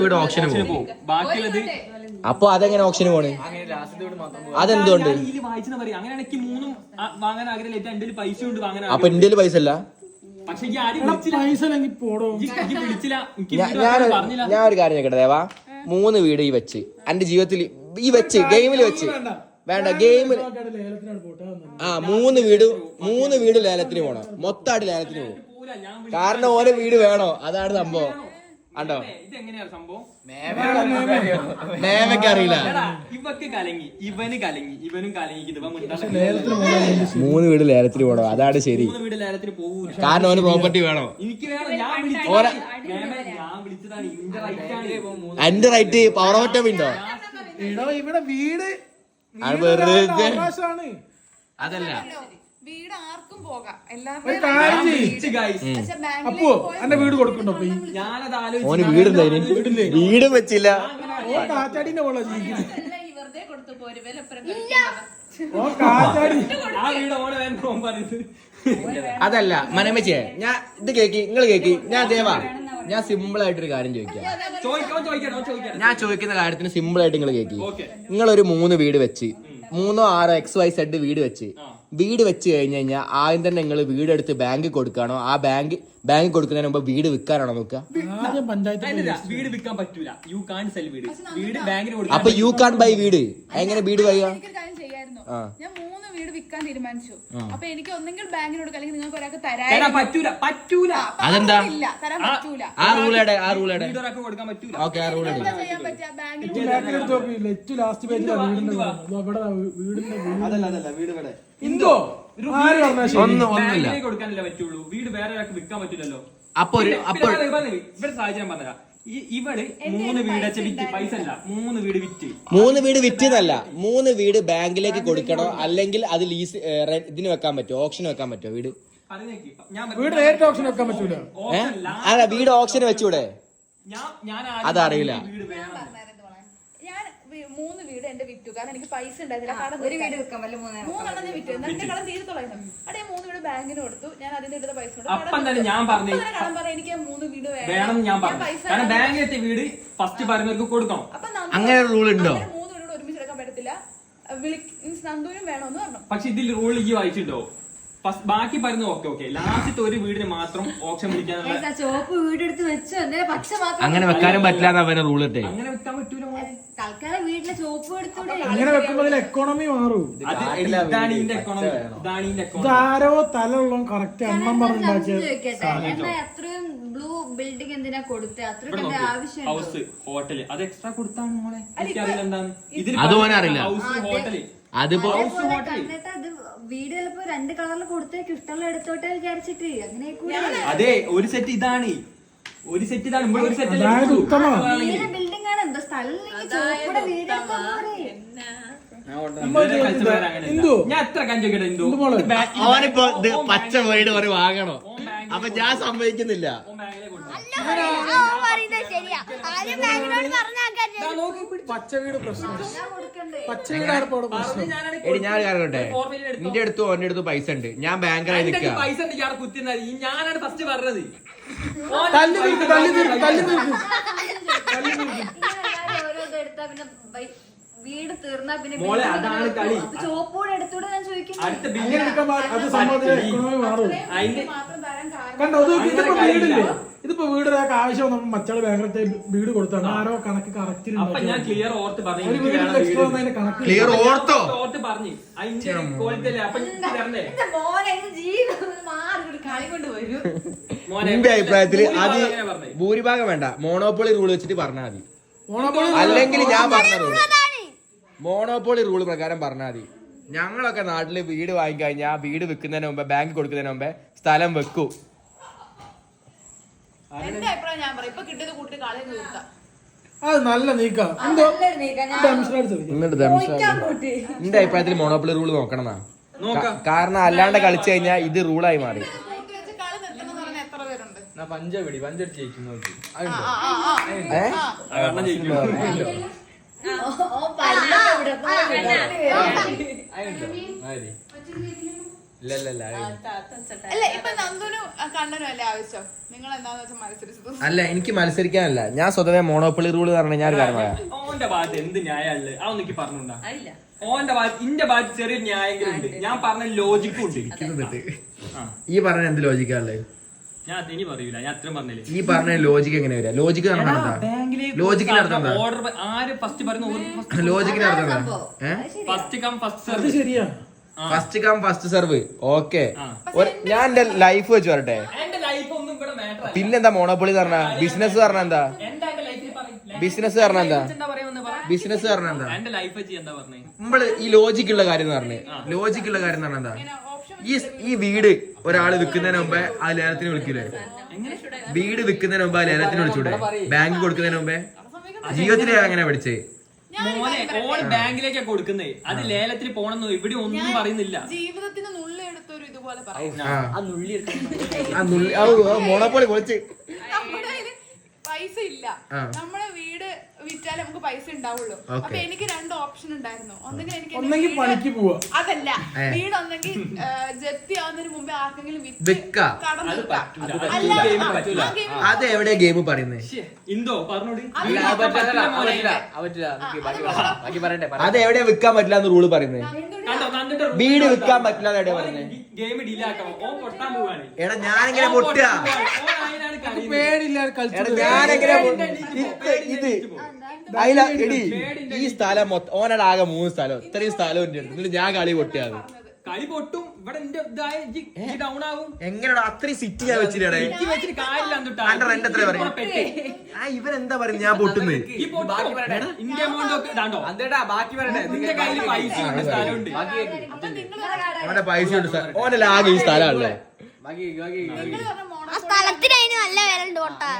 വീട് ഓപ്ഷന് പോകും. ബാക്കിയുള്ളത് അപ്പൊ അതെങ്ങനെ ഓപ്ഷന് പോണ്? അങ്ങനെ ലാസ്റ്റ് വീട് മാത്രം അതെന്തുകൊണ്ട്? ഞാൻ ഇതിൽ വായിച്ചെന്ന് പറയാം. അങ്ങനെയാണെങ്കിൽ മൂന്നും ആ, വാങ്ങാൻ ആഗ്രഹം എന്റെ കയ്യിൽ പൈസ ഉണ്ട് വാങ്ങാൻ അപ്പൊ ആഗ്രഹം. എന്റെ പൈസ അല്ല പക്ഷെ ഈ ആരും വിളിച്ചില്ല. പൈസ പോടോ. വിളിച്ചില്ല. എനിക്ക് ഞാ- വീട് ഞാൻ വെക്കാൻ പറഞ്ഞില്ല. ഞാൻ ഒരു കാര്യം ചോദിക്കട്ടെ ദേവാ. മൂന്ന് വീട് ഈ വെച്ച്. എന്റെ ജീവിതത്തിൽ ഈ വെച്ച് ഗെയിമിൽ വെച്ച്. വേണ്ട. ഗെയിമിൽ ലേലത്തിനാണ് പോട്ടെ ആ മൂന്ന് വീട് മൂന്ന് വീട് ലേലത്തിന് പോണം. മൊത്തമായിട്ട് ലേലത്തിന് പോകും പോരാ, ഞാൻ വിളി- കാരണം ഓരോ വീട് വേണോ? അതാണ് സംഭവം. എങ്ങനെയാണ് സംഭവം? അറിയില്ല. ഇവക്ക് കലങ്ങി ഇവന് കലങ്ങി ഇവനും കലങ്ങി. ഇവൻ മിണ്ടാണ്ട് മൂന്ന് വീട് ലേലത്തിൽ പോണോ അതാണ് ശരി. മൂന്ന് വീട് ലേലത്തിന് പോകൂല കാരണം അവന് പ്രോപ്പർട്ടി വേണോ. എനിക്ക് വേണം ഞാൻ ഞാൻ വിളിച്ചതാണ് ഇന്റെ റൈറ്റ് ആണ്. എന്റെ റൈറ്റ് പവർ ഓഫ് ഉണ്ടോ? എടോ ഇവിടെ വീട് വെറുതെ അതല്ല. വീട് ആർക്കും പോകാം. എല്ലാവരും വീട്. കൊടുക്കണ്ടോ അപ്പൊ ഈ? ഞാനത് ആലോചിച്ചു വീടും വെച്ചില്ല വെറുതെ കൊടുത്തു പോര്. അതല്ല മനമച്ചേ ഞാൻ ഇത് കേക്കി നിങ്ങൾ കേക്കി. ഞാൻ ദേവാ ഞാൻ സിമ്പിൾ ആയിട്ടൊരു കാര്യം ചോദിക്കാം. ഞാൻ ചോദിക്കുന്ന കാര്യത്തിന് സിമ്പിൾ ആയിട്ട് നിങ്ങൾ കേക്കി നിങ്ങളൊരു നിങ്ങൾ ഒരു മൂന്ന് വീട് വെച്ച് മൂന്നോ ആറോ എക്സ് വൈ സെഡ് വീട് വെച്ച് വീട് വെച്ച് കഴിഞ്ഞ് കഴിഞ്ഞാൽ ആദ്യം തന്നെ നിങ്ങൾ വീടെടുത്ത് ബാങ്ക് കൊടുക്കുകയാണോ ആ ബാങ്ക് ബാങ്ക് കൊടുക്കുന്നതിന് മുമ്പ് വീട് വിൽക്കാനാണോ നോക്കുക? ആദ്യം പഞ്ചായത്ത് അല്ലല്ല, വീട് വിൽക്കാൻ പറ്റൂല. യു കാൺ സെൽ വീട്. വീട് ബാങ്കിന് കൊടുക്കാൻ അപ്പൊ യു കാൺ ബൈ വീട്. എങ്ങനെ വീട് വയ്യ? എനിക്കൊരു കാര്യം ചെയ്യായിരുന്നു. ആ. ഞാൻ മൂന്ന് വീട് വിൽക്കാൻ തീരുമാനിച്ചു. അപ്പൊ എനിക്ക് ഒന്നെങ്കിൽ ബാങ്കിന് കൊടുക്കാം അല്ലെങ്കിൽ നിങ്ങൾക്ക് ഒരാൾക്ക് തരാൻ പറ്റൂല പറ്റൂല. അതെന്താ? ഇല്ല തരാൻ പറ്റൂല. ആ റൂളേടെ ആ റൂളേടെ ഒരാൾക്ക് കൊടുക്കാൻ പറ്റൂല. ഓക്കെ ആ റൂളേടെ എന്താ ചെയ്യാൻ പറ്റുക ബാങ്കിന് ലാസ്റ്റ് പേജിൽ കൊടുക്കാനല്ലേ പറ്റുള്ളൂ. വീട് വേറെ ഒരാൾക്ക് വിൽക്കാൻ പറ്റില്ലല്ലോ. അപ്പൊ ഒരു അപ്പൊ ഇവിടെ സാഹചര്യം പറഞ്ഞ ഇവിടെ മൂന്ന് വീട് വിറ്റ് പൈസ അല്ല മൂന്ന് വീട് വിറ്റ്. മൂന്ന് വീട് വിറ്റെന്നല്ല മൂന്ന് വീട് ബാങ്കിലേക്ക് കൊടുക്കണോ? അല്ലെങ്കിൽ അത് ലീസ് ഇതിന് വെക്കാൻ പറ്റുമോ? ഓപ്ഷൻ വെക്കാൻ പറ്റുമോ വീട്? വീട് നേരിട്ട് ഓപ്ഷൻ വെക്കാൻ പറ്റൂല. അല്ല വീട് ഓപ്ഷൻ വെച്ചൂടെ? ഞാൻ ഞാൻ അതറിയില്ല. വീട് വേണം പറഞ്ഞായിരുന്നു മോളെ. ഞാൻ വി- മൂന്ന് വീട് എന്റെ വിറ്റു. കാരണം എനിക്ക് പൈസ ഉണ്ടായിരുന്നില്ല. കടം ഒരു വീട് വെക്കാൻ വല്ല മൂന്ന് മൂന്നെണ്ണം ഞാൻ വിറ്റു. എന്നിട്ട് കടം തീർത്തോളായിരുന്നു അവിടെ മൂന്ന് വീട് ബാങ്കിന് കൊടുത്തു. ഞാൻ അതിന്റെ എടുത്ത പൈസ കൊടുത്തു. ഞാൻ പറഞ്ഞു. കടം പറഞ്ഞു എനിക്ക് മൂന്ന് വീട് വേണം. ഞാൻ പറഞ്ഞു. പൈസ കാരണം ബാങ്കിലെത്തിയ വീട് ഫസ്റ്റ് പറഞ്ഞവർക്ക് കൊടുക്കണം. അപ്പൊ അങ്ങനെ ഒരു റൂൾ ഉണ്ടോ? മൂന്ന് വീട് ഒരുമിച്ച് എടുക്കാൻ പറ്റത്തില്ല. വിളി മീൻസ് നന്ദുവിനും വേണമെന്ന് പറഞ്ഞു. പക്ഷെ ഇതിൽ റൂൾ ഈ വായിച്ചിട്ടോ ഫസ്റ്റ് ബാക്കി പറയുന്നത് ഓക്കെ ഓക്കെ ലാസ്റ്റ് ഒരു വീടിന് മാത്രം ഓപ്ഷൻ വിളിക്കാനുള്ള ചോപ്പ് വീടെടുത്ത് വെച്ചോ. എന്നേ പക്ഷെ അങ്ങനെ വെക്കാനും പറ്റില്ല അവനെ റൂൾ ഇട്ടേ. അങ്ങനെ വെക്കാൻ പറ്റൂല മോളെ. തൽക്കാലം വീട്ടിലെ ചോപ്പ് എടുത്തോടെ അങ്ങനെ വെക്കുമ്പോ അതിൽ എക്കോണമി മാറും. ഇതാണ് ഇതിന്റെ എക്കോണമി ഇതാണ് ഇതിന്റെ എക്കോണമി ഇതാരോ തല ഉള്ള കറക്റ്റ് ചോദിക്കട്ടെ. എന്നാ അത്രയും ബ്ലൂ ബിൽഡിംഗ് എന്തിനാ കൊടുത്തത് അത്രയും ആവശ്യം ഹൗസ് ഹോട്ടൽ അത് എക്സ്ട്രാ കൊടുത്താണ് മോളെ എനിക്കറിയില്ല എന്താണ്. ഇതിൽ. ഹൗസ് ഹോട്ടൽ അതിപ്പോ ഹൗസ് അത് വീട് ചിലപ്പോ രണ്ട് കളറിൽ കൊടുത്തേക്ക് ഇഷ്ടമുള്ള എടുത്തോട്ടെ വിചാരിച്ചിട്ട് അങ്ങനെ കൂടെ അതെ ഒരു സെറ്റ് ഇതാണ്. ഒരു സെറ്റ് ഇതാണ്. ഇവിടെ ഒരു സെറ്റ് അതായത് ഉത്തമം. വീട് ബിൽഡിംഗ് ആണ്. എന്താ സ്ഥലം ഇല്ലെങ്കിൽ വീട് പോരെ. ഞാൻ എത്ര കഞ്ചോക്കട്ടെ മോളെ. ഇത് അവനിപ്പോ ഇത് പച്ച വീട് ഒരു വാങ്ങണോ? അപ്പൊ ഞാൻ സമ്മതിക്കുന്നില്ല ശരിയാ കൊടുത്തു. പച്ച വീട് പ്രശ്നം. ഞാൻ കൊടുക്കണ്ടേ? പച്ച വീടാണ് ഇപ്പോൾ ഇവിടെ പ്രശ്നം. എടി ഞാൻ എടുത്തോ. നിന്റെ അടുത്തും ഓന്റെ അടുത്തും പൈസ ഉണ്ട്. ഞാൻ ബാങ്കറായി നിൽക്കുക. പൈസ ഉണ്ട് ഇയാളെ കുത്തിയത് ഈ ഞാനാണ് ഫസ്റ്റ് പറഞ്ഞത്. തല്ലി തീർക്ക് തല്ലി തീർക്ക് തല്ലി തീർക്ക് എല്ലാവരും ഓരോന്ന് എടുത്താ പിന്നെ ബൈ- വീട് തീർന്നാ പിന്നെ മോളെ, അതാണ് കളി. ചോപ്പൂടെ എടുത്തൂടെ ഞാൻ ചോദിക്കുന്നു. അടുത്ത ബില്ല് കണ്ടോ ഇത് ഇതിപ്പോ വീടില്ലേ. ഇതിപ്പോ വീട് ഒരാൾക്ക് ആവശ്യം നമ്മൾ മച്ചാൾ ഭയങ്കരത്തെ വീട് കൊടുത്താണ്. ആരോ കണക്ക് കറക്റ്റ് അപ്പൊ ഞാൻ ക്ലിയർ ഓർത്ത് പറഞ്ഞു ക്ലിയർ ഓർത്തോ? ഓർത്ത് പറഞ്ഞു അതിന്റെ ക്വാളിറ്റി അപ്പൊ മോനെ ഇത് ജീവിതം മാറി കളി കൊണ്ട് വരും. എന്റെ അഭിപ്രായത്തിൽ അത് ഭൂരിഭാഗം വേണ്ട. മോണോപ്പൊളി റൂൾ വെച്ചിട്ട് പറഞ്ഞാൽ മതി. അല്ലെങ്കിൽ ഞാൻ പറഞ്ഞ റൂൾ മോണോപ്പൊളി റൂൾ പ്രകാരം പറഞ്ഞാൽ മതി. ഞങ്ങളൊക്കെ നാട്ടിൽ വീട് വാങ്ങിക്കഴിഞ്ഞാൽ വീട് വെക്കുന്നതിന് മുമ്പേ ബാങ്ക് കൊടുക്കുന്നതിന് മുമ്പേ സ്ഥലം വെക്കൂ. എന്റെ അഭിപ്രായം ഞാൻ പറയും. ഇപ്പൊ കിട്ടിയത് കൂട്ടി കളി തീർക്കാം അത് നല്ല നീക്കാം. എന്തോ അഭിപ്രായത്തിൽ മോണോപ്പൊളി റൂൾ നോക്കണം എന്നാ നോക്കാം കാരണം അല്ലാണ്ട് കളിച്ചു കഴിഞ്ഞാൽ ഇത് റൂളായി മാറി. കൂട്ടി വെച്ച് കളി നിർത്തണം എന്ന് പറഞ്ഞാൽ എത്ര പേരുണ്ട്? പഞ്ചപിടി പഞ്ചടിച്ച് ജയിക്കും നോക്കി ഏ? ആ. ആ, ആ, അല്ലേ എനിക്ക് മത്സരിക്കാനല്ല. ഞാൻ സ്വതവേ മോണോപ്പൊളി റൂൾ പറഞ്ഞ ഞാൻ കാരണം ഓന്റെ ഭാഗത്ത് എന്ത് ന്യായമല്ലേ അതൊന്നും എനിക്ക് പറഞ്ഞുണ്ടാ ഓന്റെ ഭാഗത്ത് ഇന്റെ ഭാഗത്ത് ചെറിയ ഉണ്ട്. ഞാൻ പറഞ്ഞ ലോജിക്കും ഉണ്ട്. ആ. ഈ പറഞ്ഞ എന്ത് ലോജിക്കാണുള്ളത് ഞാൻ ഇനി പറയൂല. ഞാൻ അത്രയും പറഞ്ഞില്ലേ? ഈ പറഞ്ഞ ലോജിക് എങ്ങനെ വരിക? ലോജിക് ലോജിക്കിന് അർത്ഥം ഓർഡർ ആര് ഫസ്റ്റ് പറയുന്ന ലോജിക്കിന് അർത്ഥം ഫസ്റ്റ് കം ഫസ്റ്റ് സെർവ് ശരിയാ. First come first serve okay ഞാൻ എന്റെ ലൈഫ് വെച്ച് പറയട്ടെ. എന്റെ ലൈഫ് ഒന്നും ഇവിടെ മാറ്റർ പിന്നെന്താ മോണോപ്പൊളി പറഞ്ഞ? ബിസിനസ് പറഞ്ഞ എന്താ? ബിസിനസ് പറഞ്ഞ എന്താ ബിസിനസ് പറഞ്ഞ എന്താ? എന്റെ ലൈഫ് എന്താ പറഞ്ഞേ? നമ്മൾ ഈ ലോജിക്കുള്ള കാര്യം എന്ന് പറഞ്ഞേ. ലോജിക്കുള്ള കാര്യം എന്ന് പറഞ്ഞാ എന്താ? ഈ ഈ വീട് ഒരാൾ വിൽക്കുന്നതിന് മുമ്പേ ആ ലേലത്തിന് വിളിക്കൂലേ? വീട് വിൽക്കുന്നതിന് മുമ്പ് ആ ലേലത്തിന് വിളിച്ചൂടെ? ബാങ്ക് കൊടുക്കുന്നതിന് മുമ്പേ? ജീവിതത്തിലെ അങ്ങനെ പഠിച്ചേ? മോനെ ഓൺ ബാങ്കിലേക്കാ കൊടുക്കുന്നേ. അത് ലേലത്തിൽ പോണെന്നോ ഇവിടെ ഒന്നും പറയുന്നില്ല. ജീവിതത്തിന് നുള്ളെടുത്തൊരു ഇതുപോലെ പറയും. ആ. ആ നുള്ളി ആ, ആ, മോണോപ്പൊളി പൊളിച്ച്. പൈസ ഇല്ല. ആ. നമ്മുടെ വീട് വിറ്റാലേ നമുക്ക് പൈസ ഉണ്ടാവുള്ളൂ. അപ്പൊ എനിക്ക് രണ്ട് ഓപ്ഷൻ ഉണ്ടായിരുന്നു. ഒന്നെങ്കിൽ എനിക്ക് പണിക്ക് പോവാ. അതല്ല. വീട് ഒന്നെങ്കിൽ ജപ്തി ആവുന്നതിന് മുമ്പേ ആർക്കെങ്കിലും വിറ്റ് അത് എവിടെ ഗെയിം പറയുന്നത് ശ്ശേ, ഇന്തോ പറഞ്ഞോടി. അത് എവിടെ വിൽക്കാൻ പറ്റില്ല എന്ന് റൂൾ പറയുന്നത് വീട് വിൽക്കാൻ പറ്റില്ല എവിടെയാ പറയുന്നത്. എടാ ഞാനിങ്ങനെ പൊട്ടുക. പേടില്ല ഇത് ഇത് അയില എടി ഈ സ്ഥലം മൊത്തം ആകെ മൂന്ന് സ്ഥലം ഇത്രയും സ്ഥലം ഉണ്ട് എന്നിട്ട് ഞാൻ കളി പൊട്ടിയത്. കളി പൊട്ടും. ഇവിടെ എന്റെ ഇതായി ഡൗൺ ആവും. എങ്ങനെയാ അത്രയും സിറ്റി ഞാൻ വെച്ചിട്ടേ വെച്ചിട്ട് കാര്യമില്ല എന്താ പറയുന്നത് ഞാൻ പൊട്ടുന്നത് ഈ പൊട്ടും. ഇന്ത്യ എമൗണ്ട് ബാക്കി പറയട്ടെ. നിന്റെ കയ്യിൽ പൈസ ഉണ്ട് സ്ഥലമുണ്ട്. പൈസ ഉണ്ട് സ്ഥലം ഓനല്ല ആകെ ഈ സ്ഥലമല്ലേ ആ സ്ഥലത്തിന് അതിന് നല്ല കേട്ടാ.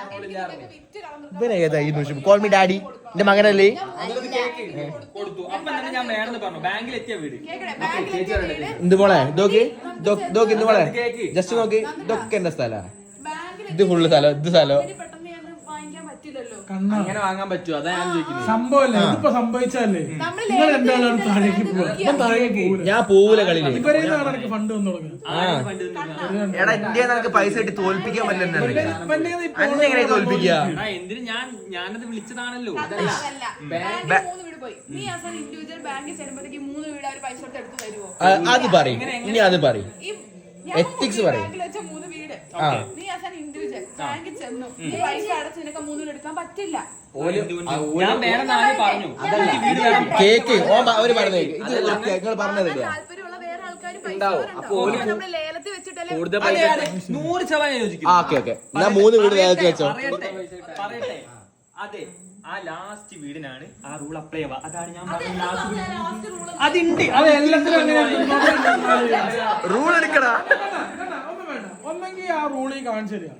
ഇവൻ ഏതാ ഈ നിമിഷം കോൾ മീ ഡാഡി എന്റെ മകനല്ലേ? കൊടുത്തു. അപ്പൊ തന്നെ ഞാൻ വേണമെന്ന് പറഞ്ഞു. ബാങ്കിൽ എത്തിയ വീട്. എന്ത് മോളെ? ഇതൊക്കെ? ഇതൊക്കെ എന്ത് മോളെ? ജസ്റ്റ് നോക്കി. ഇതൊക്കെ എന്റെ സ്ഥല? ഇത് ഫുള്ള് സ്ഥലം. ഇത് സ്ഥലം വീട് പെട്ടെന്ന് ഞാൻ വാങ്ങിക്കാൻ പറ്റില്ലല്ലോ കണ്ണ. അങ്ങനെ വാങ്ങാൻ പറ്റുമോ? അതാ ഞാൻ ചോദിക്കുന്നത്. സംഭവല്ലേ? ഇതിപ്പോ സംഭവിച്ചല്ലേ നമ്മൾ നിങ്ങൾ എന്തായാലും താഴേക്ക് പോവാ. താഴേക്ക് ഞാൻ പോവൂല കളിയിൽ ഇവരെ എനിക്ക് ഫണ്ട് വന്നു. എടാ ഇന്ത്യ നിനക്ക് പൈസ ഇട്ട് തോൽപ്പിക്കാൻ പറ്റില്ല തോൽപ്പിക്കുക? എന്തിന് ഞാൻ ഞാനത് വിളിച്ചതാണല്ലോ. അത് പറയും. ഇനി അത് പറയും. Ethics പറയും. മൂന്ന് വീട്. ആ. നീ അവസാനം ഇൻഡിവിജ്വൽ ബാങ്കിൽ ചെന്നു. നീ പൈസ അടച്ച് നിനക്ക് മൂന്ന് വീട് എടുക്കാൻ പറ്റില്ല? ഞാൻ വേറെ നാല് പറഞ്ഞു. അതല്ല കേക്ക് ഓ അവർ പറഞ്ഞേ ഇത് നിങ്ങൾ പറഞ്ഞത് താല്പര്യമുള്ള വേറെ ആൾക്കാർ പൈസ നമ്മൾ ലേലത്തിൽ വെച്ചിട്ടല്ലേ കൂടുതൽ പൈസ നൂറ് ശതമാനം ആ യോജിക്കുന്നു. Okay okay. ഞാൻ മൂന്ന് വീട് ലേലത്തിൽ വെച്ചോ. പറയട്ടെ പറയട്ടെ. അതെ. ആ ലാസ്റ്റ് വീടിനാണ് ആ റൂൾ അപ്ലൈ ആവുക അതാണ് ഞാൻ പറഞ്ഞ ലാസ്റ്റ് വീട് അതുണ്ട്. അത് എല്ലാത്തിനും റൂൾ എടുക്കടാ. ഒന്നെങ്കിൽ ആ റൂളി കാണിച്ചു തരിക.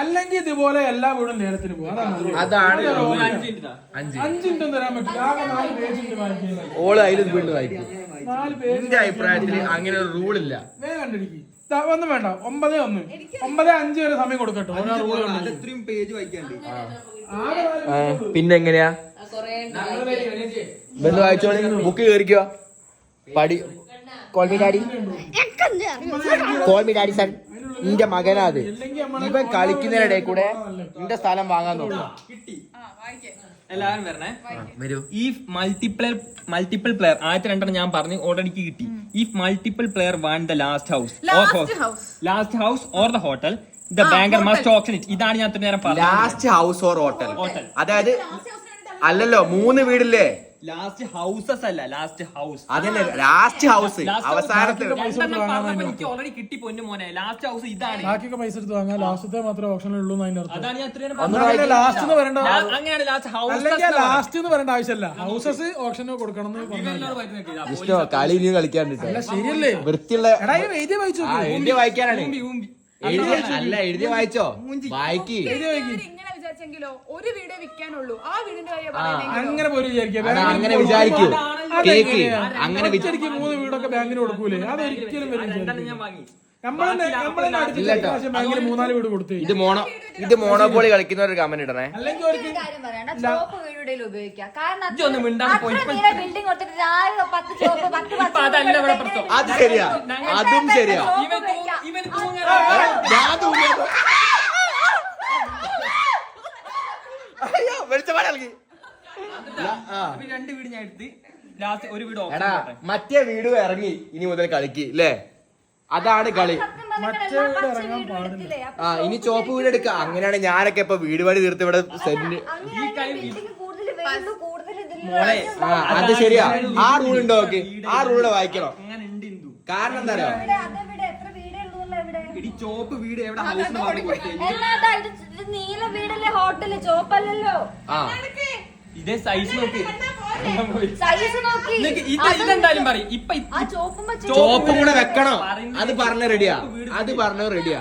അല്ലെങ്കിൽ ഇതുപോലെ എല്ലാ വീടും ലേലത്തിന് പോകും. അതാണ്. അഞ്ച് മിനിറ്റ് അഞ്ച് അഞ്ച് മിനിറ്റ് തരാൻ പറ്റില്ല. ആകെ നാല് പേജ് ഉണ്ട് വായിക്കാൻ ഓൾ അതിൽ വീണ്ടും വായിക്കും. നാല് പേജ് എന്റെ അഭിപ്രായത്തിൽ അങ്ങനെ ഒരു റൂൾ ഇല്ല. വേഗം കണ്ടിരിക്കും ഒന്നും വേണ്ട. ഒമ്പതേ ഒന്ന്. ഒമ്പതേ അഞ്ച് വരെ സമയം കൊടുക്കട്ടോ. ഇത്രയും പേജ് വായിക്കാണ്ട് പിന്നെ എങ്ങനെയാ? ബന്ധു വായിച്ചോളി ബുക്ക് കയറിക്കോ പടി. Call me daddy call me daddy son നിന്റെ മകനാ അത് ഇവൻ കളിക്കുന്നതിനിടെ കൂടെ നിന്റെ സ്ഥലം വാങ്ങാൻ നോക്കാം. കിട്ടി. ആ വായിക്കേ എല്ലാവരും വരണേ. വരൂ. ഈ മൾട്ടിപ്ലർ മൾട്ടിപ്പിൾ പ്ലെയർ ആദ്യത്തെ രണ്ടെണ്ണം ഞാൻ പറഞ്ഞു ഓൾറെഡി കിട്ടി. ഈ multiple player want the last house house last house or the hotel the banker must auction it. ഇതാണ് ഞാൻ ഇത്ര നേരം പറഞ്ഞത്. Last house or hotel? Hotel. അതായത് അല്ലല്ലോ മൂന്ന് വീടില്ലേ? ലാസ്റ്റ് ഹൗസസ് അല്ല ലാസ്റ്റ് ഹൗസ്. അതല്ലേ ലാസ്റ്റ് ഹൗസ്. അവസാനത്തെ എനിക്ക് ഓൾറെഡി കിട്ടി പൊന്നു മോനെ. ലാസ്റ്റ് ഹൗസ് ഇതാണ്. ബാക്കിയൊക്കെ പൈസ എടുത്ത് വാങ്ങാൻ ലാസ്റ്റത്തെ മാത്രമേ ഓപ്ഷനിൽ ഉള്ളൂ എന്നതിന്റെ അർത്ഥം. അതാണ് ഞാൻ ഇത്രയും അങ്ങനെ ലാസ്റ്റ് എന്ന് പറയണ്ട അങ്ങനെയാണ് ലാസ്റ്റ് അല്ലെങ്കിൽ ഹൗസ് ലാസ്റ്റ് എന്ന് പറയേണ്ട ആവശ്യമല്ല. ഹൗസസ് ഓപ്ഷന് കൊടുക്കണം എന്ന് കളി ഇനിയും കളിക്കാണ്ടിട്ടോ ശരിയല്ലേ? വൃത്തിയുള്ള എഴുതി വായിച്ചു എഴുതി വായിക്കാനാണ്. എഴുതി അല്ല എഴുതി വായിച്ചോ? വായിക്ക്. ഇങ്ങനെ വിചാരിച്ചെങ്കിലോ ഒരു വീടേ വിൽക്കാനുള്ളൂ. ആ വീടിന്റെ കാര്യം അങ്ങനെ പോലും വിചാരിക്കാം അതാ, ബാങ്കിന് അങ്ങനെ വിചാരിക്കൂ? കേക്ക് അങ്ങനെ വിചാ- ഒറ്റയടിക്ക് മൂന്ന് വീടൊക്കെ ബാങ്കിന് കൊടുക്കൂലേ? അതൊരിക്കലും വരും രണ്ടെണ്ണം ഞാൻ വാങ്ങി. നമ്മളെ നമ്മളെ അടിച്ചിട്ട് പ്രാവശ്യം ബാങ്കിന് മൂന്നാൽ വീട് കൊടുത്തു ഇത് മോണോ ഇത് മോണോപോളി കളിക്കുന്ന ഒരു കമന്റ് ഇടണേ? അല്ലെങ്കിൽ ഒരു കാര്യം പറയണ്ട. ചോപ്പ് വീട് വീടുകളിൽ ഉപയോഗിക്കാം. കാരണം മിണ്ടാതെ. അത്ര ബിൽഡിംഗ് കൊടുത്തിട്ട് രാവിലെ പത്ത് ചോപ്പ് പത്ത് പത്ത് ഇപ്പൊ അതല്ല ഇവിടെ പ്രശ്നം. അത് ശരിയാ. അതും ശരിയാ. ഇവൻ തൂ- ഇവൻ തൂങ്ങാൻ ഞാൻ തൂങ്ങിയപ്പോ അയ്യോ വെളിച്ചപ്പാട് നൽകി ഇവൻ രണ്ട് വീട് ഞാൻ എടുത്ത് ലാസ്റ്റ് ഒരു വീട് എടാ മറ്റേ വീട് ഇറങ്ങി ഇനി മുതൽ കളിക്ക് ല്ലേ? അതാണ് കളി. ആ ഇനി ചോപ്പ് വീട് എടുക്ക. അങ്ങനെയാണ് ഞാനൊക്കെ ഇപ്പൊ വീട് പണി തീർത്ത് ഇവിടെ സെന്റ് ആ അത് ശരിയാ. ആ റൂൾ ഉണ്ടോ നോക്ക്. ആ റൂളിടെ വായിക്കണം. കാരണം എന്താ അറിയോ? ഇവിടെ എത്ര വീടേ ഉള്ളൂ ഇവിടെ ഇടി ചോപ്പ് വീട് എവിടെ നീല വീടല്ലേ ഹോട്ടൽ ചോപ്പല്ലല്ലോ ആ. ഇതേ സൈസ് നോക്ക്. ഇതെന്തായാലും പറയും. ഇപ്പൊ ചോപ്പും കൂടെ വെക്കണോ. അത് പറഞ്ഞ റെഡിയാ. അത് പറഞ്ഞ റെഡിയാ.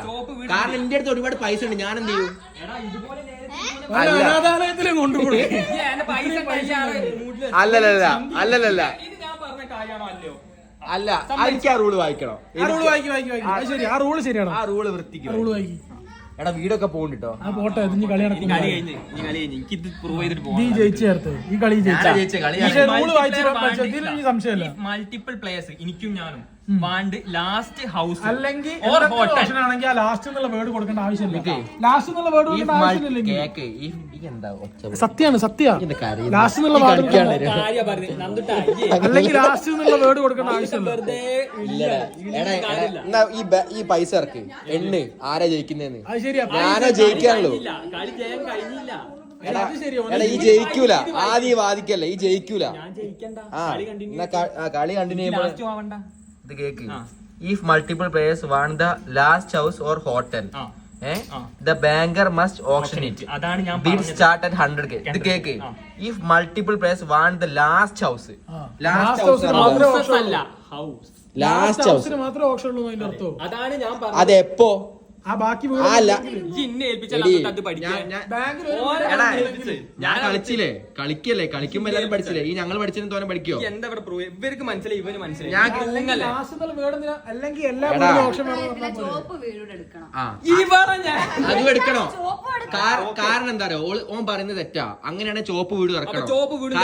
കാരണം എന്റെ അടുത്ത് ഒരുപാട് പൈസ ഉണ്ട്. ഞാൻ എന്ത് ചെയ്യും? എടാ ഇതുപോലെ നേരത്തെ വല്ല അല്ല. അനാഥാലയത്തിലും കൊണ്ടുപോകും. എനിക്ക് ആ റൂൾ വായിക്കണം. റൂൾ വായിക്കി ആ റൂൾ ശരിയാണോ? ആ റൂൾ വൃത്തിക്ക് റൂൾ വായിക്കി. എടാ വീടൊക്കെ പോകുന്നുണ്ടോ ആ പോട്ടെ കളി ഇനി കളി ഇത് പ്രൂവ് ചെയ്തിട്ട് നീ ജയിച്ചു ചേർത്ത് ഈ കളി ജയിച്ചു. കളി പക്ഷേ റൂൾ വായിച്ചു സംശയമില്ല. മൾട്ടിപ്പിൾ പ്ലേയേഴ്സ് എനിക്കും ഞാനും. വാണ്ട് ലാസ്റ്റ് ഹൗസ് അല്ലെങ്കിൽ ഓർ ഹോട്ടൽ ആണെങ്കിൽ ആ ലാസ്റ്റ് എന്നുള്ള വേർഡ് കൊടുക്കേണ്ട ആവശ്യമില്ല. ലാസ്റ്റ് എന്നുള്ള വേർഡ് കൊടുക്കേണ്ട ആവശ്യമില്ല കേക്ക് സത്യാണ് സത്യ ഇത് കരയുന്നു. ലാസ്റ്റ് എന്നുള്ള അല്ലെങ്കിൽ ലാസ്റ്റ് എന്നുള്ള വേർഡ് കൊടുക്കേണ്ട ആവശ്യമില്ല. ഈ ഈ പൈസ ഇറക്ക്. എണ്ണ്. ആരാ ജയിക്കുന്നേന്ന്? ഞാനാ എടാ ഈ ജയിക്കൂല. ആദ്യം വാദിക്കല്ലേ വാദിക്കല്ല ഈ ജയിക്കൂല. ഞാൻ ജയിക്കണ്ട. ആ കളി കണ്ടിന്യൂ ഇത് cake if multiple players want the last house or hotel അതെപ്പോ ആ. The banker must auction it അതാണ് ഞാൻ ബിഡ് പറഞ്ഞത്. സ്റ്റാർട്ട് അറ്റ് ഹൺഡ്രഡ് കെ ഇത് cake. If multiple players want the last house last Last house house ന് മാത്രമേ Houses option അല്ല ഉള്ളൂ. House last house ഹൗസിന് മാത്രമേ ഓപ്ഷൻ ഉള്ളൂ അതാണ് ഞാൻ അത് എപ്പോ ആ ബാക്കി ആ ല- ഈ ഏൽപ്പിച്ച എടി, അത് പഠിക്കാൻ ഞാൻ- ഞാൻ- ബാങ്കിൽ ഓനെ എടാ, ഞാൻ കളിച്ചില്ലേ? കളിക്കല്ലേ? കളിക്കുമ്പോ എല്ലാരും പഠിച്ചില്ലേ? ഈ ഞങ്ങൾ പഠിച്ചതിന് തോന്നെ പഠിക്കോ? എന്താ ഇവിടെ പ്രൂവ് ഇവർക്ക് മനസ്സിലായി ഇവന് മനസ്സിലായി. അതും എടുക്കണോ? കാരണം എന്താ അറിയോ? ഓൻ പറയുന്നത് തെറ്റാ. അങ്ങനെയാണെങ്കിൽ ചോപ്പ് വീട് ഇറക്കണം ചോപ്പ് വീട്.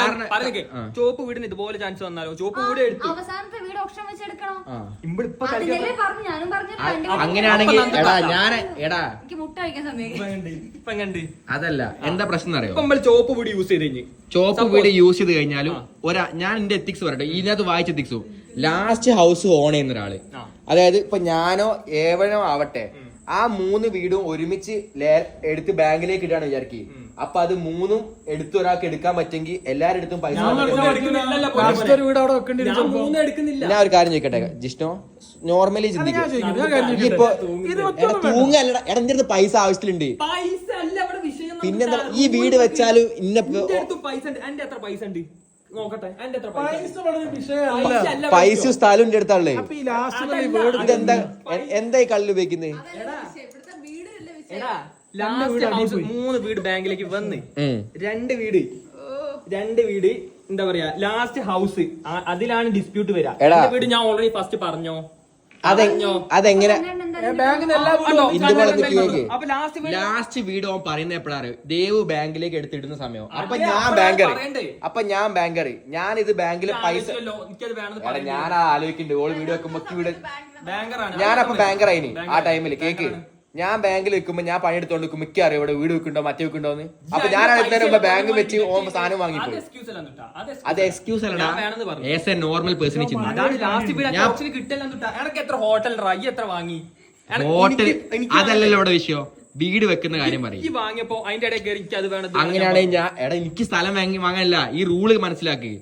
ചോപ്പ് വീടിന് ഇതുപോലെ ചാൻസ് വന്നാലോ? ചോപ്പ് വീട് എടുത്തു. അവസാനത്തെ വീട് ഓപ്ഷൻ വെച്ച് എടുക്കണം? അങ്ങനെയാണെങ്കിൽ. ഞാൻ എടാ. എനിക്ക് മുട്ട കഴിക്കാൻ സമയം ഇപ്പൊ കണ്ട്. അതല്ല എന്താ പ്രശ്നം അറിയോ നമ്മൾ ചോപ്പ് വീട് യൂസ് ചെയ്ത് കഴിഞ്ഞ്. ചോപ്പ് വീട് യൂസ് ചെയ്ത് കഴിഞ്ഞാലും ഒരാ ഞാൻ എന്റെ എത്തിക്സ് പറയട്ടെ. ഇതിനകത്ത് വായിച്ച എത്തിക്സും ലാസ്റ്റ് ഹൗസ് ഓൺ ചെയ്യുന്ന ഒരാൾ. അതായത് ഇപ്പൊ ഞാനോ ഏവനോ ആവട്ടെ. ആ മൂന്ന് വീടും ഒരുമിച്ച് ലേ- എടുത്ത് ബാങ്കിലേക്ക് ഇടാണ് വിചാരിക്കി. അപ്പൊ അത് മൂന്നും എടുത്ത് ഒരാൾക്ക് എടുക്കാൻ പറ്റെങ്കിൽ എല്ലാരും അടുത്തും പൈസ ഞാൻ ഒരു കാര്യം ചോദിക്കട്ടെ ജിഷ്ണോ? നോർമലി ചിന്തിക്കും. ഇപ്പൊ ചോദിക്കട്ടെ. എടാ എന്റെ അടുത്ത് പൈസ ആവശ്യത്തിലുണ്ട്. പിന്നെന്താ ഈ വീട് വെച്ചാലും ഇന്ന പൈസ ഉണ്ട് എന്റെ എത്ര പൈസ ഉണ്ട്. നോക്കട്ടെ. എത്ര പൈസ വളരെ വിഷയമല്ല പൈസ അല്ല പൈസ സ്ഥലം എന്റെ അടുത്താണല്ലേ അപ്പൊ ഈ ലാസ്റ്റ് ഈ വേർഡ് ഇതെന്താ? എ- എന്താ ഈ കല്ല് ഉപയോഗിക്കുന്നത് എടാ. ലാസ്റ്റ് ഹൗസ് മൂന്ന് വീട് ബാങ്കിലേക്ക് വന്ന്. ഉം. രണ്ട് വീട്. രണ്ട് വീട് എന്താ പറയാ ലാസ്റ്റ് ഹൗസ് അതിലാണ് ഡിസ്പ്യൂട്ട് വരാ. എടാ. എന്റെ വീട് ഞാൻ ഓൾറെഡി ഫസ്റ്റ് പറഞ്ഞോ? അതെ അതെങ്ങനെ? അപ്പൊ ലാസ്റ്റ് വീട് ഓൻ പറയുന്ന എപ്പോഴാണ് ദേവ് ബാങ്കിലേക്ക് എടുത്തിടുന്ന സമയം. അപ്പൊ ഞാൻ ബാങ്കറി ബാങ്കർ അപ്പൊ ഞാൻ ബാങ്കർ ഞാൻ ഇത് ബാങ്കിൽ പൈസ ഞാൻ ആലോചിക്കുന്നുണ്ട് ഓൾ വീട് വെക്കുമ്പോ വീട് ബാങ്കറാണ്. ഞാനപ്പൊ ബാങ്കർ ആയിന് ആ ടൈമിൽ ടൈമിൽ കേക്ക്. ഞാൻ ബാങ്കിൽ വെക്കുമ്പോ ഞാൻ പണിയെടുത്തോണ്ട് നിൽക്കും മിക്ക അറിയാം? ഇവിടെ വീട് വെക്കുണ്ടോ മറ്റേ വെക്കുണ്ടോന്ന് അപ്പൊ ഞാൻ ഞാൻ മുമ്പ് ബാങ്ക് വെച്ച് ഓം സാധനം വാങ്ങി വാങ്ങിപ്പോയി. അത് എക്സ്ക്യൂസ് അല്ല. ഞാൻ നോർമൽ പേഴ്സൺ അതാണ് ലാസ്റ്റ് ഞാൻ- കിട്ടില്ല എത്ര ഹോട്ടൽ റൈ? എത്ര വാങ്ങി? ഹോട്ടൽ അതല്ലല്ലോ ഇവിടെ വിഷയം. വീട് വെക്കുന്ന കാര്യം പറയും. വാങ്ങിയപ്പോ അതിന്റെ ഇടയിൽ കയറി എനിക്ക് അത് വേണം അങ്ങനെയാണെങ്കിൽ ഞാൻ എടാ എനിക്ക് സ്ഥലം വാങ്ങി വാങ്ങാനല്ല. ഈ റൂൾ മനസ്സിലാക്കി.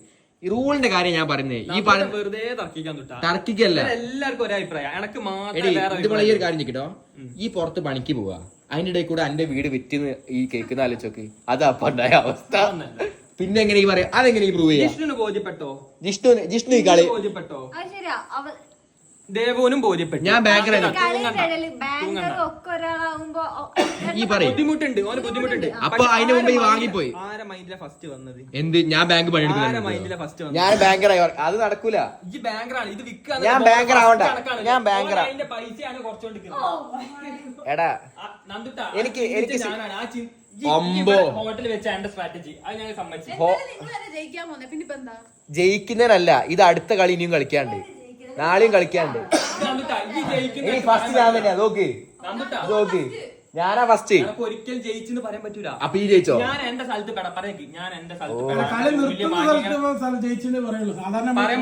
ഈ റൂളിന്റെ കാര്യം ഞാൻ പറയുന്നത് ഈ പറഞ്ഞ വെറുതെ ടർക്കിക്കല്ല എല്ലാവർക്കും ഒരേ അഭിപ്രായം. എനക്ക് മാത്രം ഈ ഒരു. കാര്യം ചോദിക്കട്ടോ ഈ പുറത്ത് പണിക്ക് പോവാ. അതിന്റെ ഇടയിൽ കൂടെ എന്റെ വീട് വിറ്റിന്ന് ഈ കേൾക്കുന്ന ആലോചിച്ചോക്ക്. അത് അപ്പൊ ഉണ്ടായ അവസ്ഥ. പിന്നെ എങ്ങനെ ഈ പറയാ? അതെങ്ങനെ ഈ പ്രൂവ് ചെയ്യാം? ജിഷ്ണു ബോധ്യപ്പെട്ടോ? ജിഷ്ണു ജിഷ്ണു ഈ കളി ബോധ്യപ്പെട്ടോ? ദേവനും ബോധ്യപ്പെട്ടു. ഞാൻ ഈ പറയും. ബുദ്ധിമുട്ടുണ്ട്. ഓന് ബുദ്ധിമുട്ടുണ്ട്. അപ്പൊ അതിന് മുമ്പ് ഈ വാങ്ങിപ്പോയി ആരെ മൈൻഡിലെ ഫസ്റ്റ് വന്നത്? എന്ത്? ഞാൻ ബാങ്ക് ആരെ പണിയെടുക്കുന്നുണ്ട് മൈൻഡിലെ ഫസ്റ്റ് വന്നത്? ഞാൻ ബാങ്കറായി. അത് നടക്കൂല. ഈ ബാങ്കറാണ്. ഇത് വിൽക്കുക ഞാൻ banker ആവണ്ട. ഞാൻ banker ആ. അതിന്റെ പൈസയാണ് കുറച്ചുകൊണ്ട് എടാ നന്ദുട്ടാ എനിക്ക്- എനിക്ക് സി- ഞാനാണ്. ആ ചി- അമ്പോ. ഹോട്ടലിൽ വെച്ച എന്റെ സ്ട്രാറ്റജി അത് ഞങ്ങൾ സമ്മതിച്ചു. നിങ്ങൾ ജയിക്കാൻ പോന്നെ? പിന്നെ ഇപ്പൊ ജയിക്കുന്നതിനല്ല ഇത് അടുത്ത കളി ഇനിയും കളിക്കാണ്ട് നാളെയും കളിക്കാണ്ട് ഇനി ഫസ്റ്റ് ഞാൻ തന്നെയാ നോക്ക്. നോക്ക്. ഞാനാ ഫസ്റ്റ് ഒരിക്കലും ജയിച്ചെന്ന് പറയാൻ പറ്റൂല. അപ്പൊ ഈ ജയിച്ചോ? ഞാൻ എന്റെ സ്ഥലത്ത് പെട. പറയക്ക് ഞാൻ എന്റെ സ്ഥലത്ത് ജയിച്ചെന്നേ പറയാൻ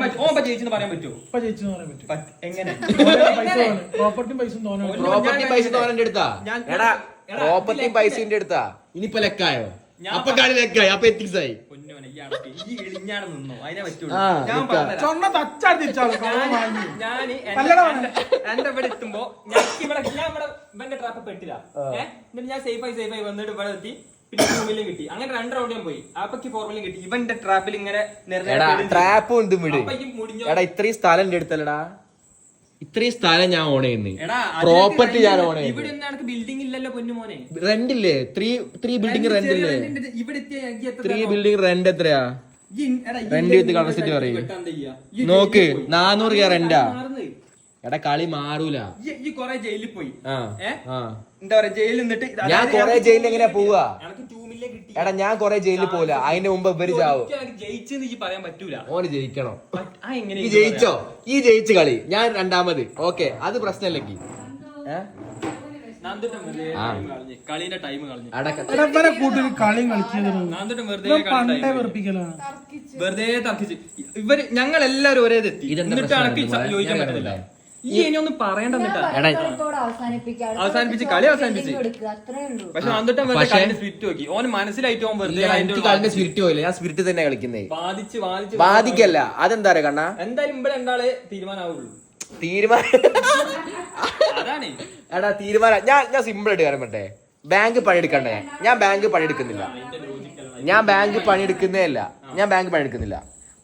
പറ്റും. ഓ ഇപ്പൊ ജയിച്ചെന്ന് പറയാൻ പറ്റുമോ ഇപ്പൊ ജയിച്ചെന്ന് പറയാൻ പറ്റും. എങ്ങനെ? പൈസ പ്രോപ്പർട്ടിയും പൈസ തോന്നുന്നു പ്രോപ്പർട്ടി പൈസ തോന്നെ എടുത്താ ഞാൻ- എടാ എടാ, പ്രോപ്പർട്ടി ഇത് പൈസ എടുത്താ ഇനിയിപ്പൊ ലെക്കായോ? അപ്പൊ എത്തിക്സ് ആയി. എന്റെ ഇവിടെ എത്തുമ്പോ ഞാൻ ഇവിടെ ഞാൻ ഇവിടെ ഇവന്റെ ട്രാപ്പ് പെട്ടില്ല ഏഹ് എന്നിട്ട് ഞാൻ സേഫ് ആയി സേഫ് ആയി വന്നിട്ട് ഇവിടെ എത്തി പിന്നെ ഫോർമിലും കിട്ടി. അങ്ങനെ രണ്ട് റൗണ്ട് ഞാൻ പോയി. അപ്പൊക്ക് ഫോർമിലും കിട്ടി. ഇവന്റെ ട്രാപ്പിൽ ഇങ്ങനെ ട്രാപ്പും ഉണ്ട് വിട്. അപ്പൊ ഈ മുടിഞ്ഞോ എടാ ഇത്രയും സ്ഥലം എന്റെ അടുത്തല്ലടാ ഇത്രയും സ്ഥലം ഞാൻ ഓൺ ചെയ്യുന്നു. എടാ പ്രോപ്പർട്ടി ഞാൻ ഓൺ ചെയ്യുന്നു. ബിൽഡിംഗ് ഇല്ലല്ലോ പൊന്നു മോനെ. റെന്റ് ഇല്ലേ? ത്രീ ത്രീ ബിൽഡിംഗ് റെന്റ് ഇല്ലേ? ത്രീ? ബിൽഡിംഗ് റെന്റ് എത്രയാ? with capacity ഈ പറയ്. നോക്ക്, നാനൂറ് റെന്റാ 400 രൂപ rent ആ. മാറുന്നത്. എടാ കളി മാറൂല. ഈ- ഈ കൊറേ ജയിലിൽ പോയി. ആ എന്താ പറയാ ജയിലിൽ നിന്നിട്ട് ഞാൻ കൊറേ ജയിലിൽ എങ്ങനെയാ പോവാ? എടാ ഞാൻ കൊറേ ജയിലിൽ പോല അതിന്റെ മുമ്പ് ഇവർ ചാവും. ജയിച്ചെന്ന് ഈ പറയാൻ പറ്റൂല. ഓന് ജയിക്കണം. ആ എങ്ങനെ ഈ ജയിച്ചോ? ഈ ജയിച്ച കളി. ഞാൻ രണ്ടാമത്. ഓക്കെ അത് പ്രശ്നമല്ലെങ്കിൽ. കളീന്റെ ടൈം കളഞ്ഞു. കളി വെറുതെ പണ്ടേ. വെറുപ്പിക്കലാണ്. തർക്കിച്ച്. ഇവർ ഞങ്ങൾ എല്ലാരും ഒരേ തെറ്റി എന്നിട്ട് എനിക്ക് ചോദിക്കാൻ പറ്റുന്നില്ല? ഈ ഇനി ഒന്നും പറയണ്ട എന്നിട്ടാ? എടാ, അവസാനിപ്പിക്കാം. അവസാനിപ്പിച്ച് കളി അവസാനിപ്പിച്ച്. പക്ഷെ കളിന്റെ സ്പിരിറ്റ് നോക്കി. ഓന് മനസ്സിലായിട്ട് ഓൻ വെറുതെ അതിന്റെ എനിക്ക് കളിന്റെ സ്പിരിറ്റ് പോയില്ല. ഞാൻ സ്പിരിറ്റ് തന്നെ കളിക്കുന്നേ. ബാധിച്ച് ബാധിച്ച് ബാധിക്കല്ല അതെന്താ കണ്ണ കണ്ണാ? എന്തായാലും ഇവിടെ രണ്ടാളെ തീരുമാനമാവുള്ളൂ തീരുമാനം അതാണ്. എടാ തീരുമാനം ഞാൻ ഞാൻ സിമ്പിൾ ആയിട്ട് കാര്യം പറ്റേ. ബാങ്ക് പണിയെടുക്കണ്ടേ? ഞാൻ ബാങ്ക് പണിയെടുക്കുന്നില്ല. ഞാൻ ബാങ്ക് പണിയെടുക്കുന്നേ അല്ല. ഞാൻ ബാങ്ക് പണിയെടുക്കുന്നില്ല.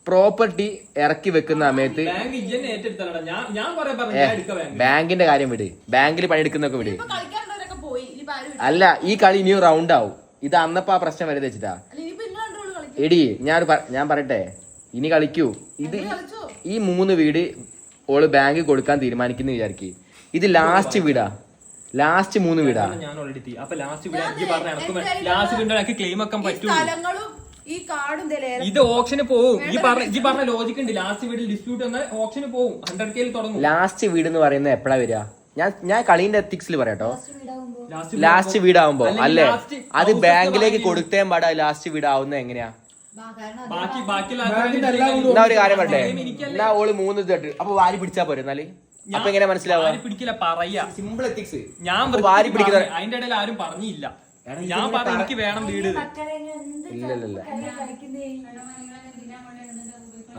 പ്രോപ്പർട്ടി ഇറക്കി വെക്കുന്ന സമയത്ത് ബാങ്ക് ഇജ്ജന്നെ ഏറ്റെടുത്തല്ലടാ. ഞാൻ ഞാൻ കൊറേ ഞാൻ എടുക്ക ബാങ്കിന്റെ കാര്യം വിട്. ബാങ്കിൽ പണിയെടുക്കുന്നൊക്കെ വിട്. ഇപ്പൊ കളിക്കാനുള്ളവരൊക്കെ പോയി. ഇനിയിപ്പോ ആരും ഇല്ല. അല്ല ഈ കളി ഇനിയും റൗണ്ട് ആവും. ഇത് അന്നപ്പോ ആ പ്രശ്നം വരെ വെച്ചിട്ടാ. എടി ഞാൻ ഞാൻ പറയട്ടെ. ഇനി കളിക്കൂ. ഇത് ഈ മൂന്ന് വീട് ഓൾ ബാങ്ക് കൊടുക്കാൻ തീരുമാനിക്കുന്ന വിചാരിക്ക്. ഇത് ലാസ്റ്റ് വീടാ. ലാസ്റ്റ് മൂന്ന് വീടാ. ഞാൻ ഓൾറെഡി അപ്പൊ ലാസ്റ്റ് വീട് ഞാൻ എനിക്ക് പറഞ്ഞ ലാസ്റ്റ് വീട് എനിക്ക് ക്ലെയിം ഒക്കെ പറ്റും ഈ കാർഡും ഇത് ഓപ്ഷന് പോവും. ഈ പറഞ്ഞ ഈ പറഞ്ഞ ലോജിക് ഉണ്ട്. ലാസ്റ്റ് വീട് ഡിസ്പ്യൂട്ട് വന്നാൽ ഓപ്ഷന് പോവും. ഹൺഡ്രഡ് കെയിൽ തുടങ്ങും. ലാസ്റ്റ് വീട് എന്ന് പറയുന്നത് എപ്പോഴാ വരിക? ഞാൻ ഞാൻ കളീന്റെ എത്തിക്സിൽ പറയാട്ടോ ലാസ്റ്റ് വീടാവുമ്പോ. അല്ലേ? അത് ബാങ്കിലേക്ക് കൊടുത്തേ പാടാ ലാസ്റ്റ് വീടാവുന്നത് എങ്ങനെയാ? ബാക്കി ബാക്കി എന്നാ ഒരു കാര്യം പറട്ടെ എന്നാ ഓൾ മൂന്ന് ഇതട്ട് അപ്പൊ വാരി പിടിച്ചാ പോരെ എന്നാൽ? അപ്പൊ എങ്ങനെ മനസ്സിലാവുക? ആരും പിടിക്കില്ല പറയാ. സിമ്പിൾ എത്തിക്സ് ഞാൻ വാരി പിടിക്കുന്ന-. അതിന്റെ ഇടയിൽ ആരും പറഞ്ഞില്ല. ഞാൻ പറഞ്ഞു എനിക്ക് വേണം വീട്. ഇല്ലല്ല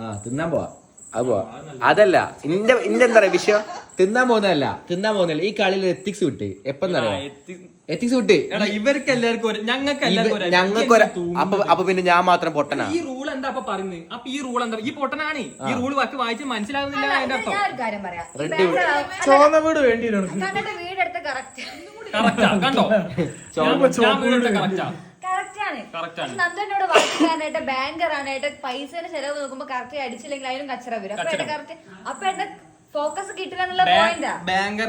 ആ തിന്നാൻ പോവാ. അത് പോവാ. അതല്ല ഇന്റെ ഇന്റെ എന്താ പറയാ വിഷയം? തിന്നാൻ പോകുന്നതല്ല തിന്നാൻ പോകുന്നതല്ല. ഈ കളിയിൽ എത്തിക്സ് വിട്ട്. എപ്പെന്നറിയാ എത്തിക്സ് വിട്ട്. എടാ ഇവർക്ക് എല്ലാവർക്കും ഞങ്ങൾക്ക് ഞങ്ങൾക്ക് അപ്പൊ അപ്പൊ പിന്നെ ഞാൻ മാത്രം പൊട്ടനാ? ഈ റൂൾ എന്താ അപ്പൊ പറയുന്നത്? അപ്പൊ ഈ റൂൾ എന്താ? ഈ പൊട്ടനാണ്. ഈ റൂൾ വാക്ക് വായിച്ച് മനസ്സിലാകുന്നില്ല അതിന്റെ അർത്ഥം. ചോന്ന വീട് വേണ്ടി വീടെടുത്ത കറക്റ്റ് കറക്റ്റാ കണ്ടോ? കറക്റ്റാ. നന്ദനോട് ബാങ്കർ ആണായിട്ട് പൈസയുടെ ചെലവ് നോക്കുമ്പോ കറക്റ്റ് അടിച്ചില്ലെങ്കിൽ അതിനും കച്ചറ വരും. അപ്പൊ എന്റെ കറക്റ്റ് അപ്പൊ എന്റെ ഫോക്കസ് കിട്ടില്ല എന്നുള്ള പോയിന്റാ ബാങ്കർ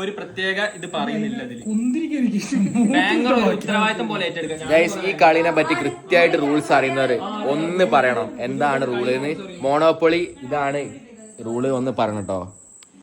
ഒരു പ്രത്യേക ഇത് പറയുന്നില്ല ബാങ്കർ ഉത്തരവാദിത്തം പോലെ ഏറ്റെടുക്കാം ഈ കളിനെ പറ്റി കൃത്യമായിട്ട് റൂൾസ് അറിയുന്നവര് ഒന്ന് പറയണം. എന്താണ് റൂൾ മോണോപ്പൊളി ഇതാണ് റൂൾ ഒന്ന് കേട്ടോ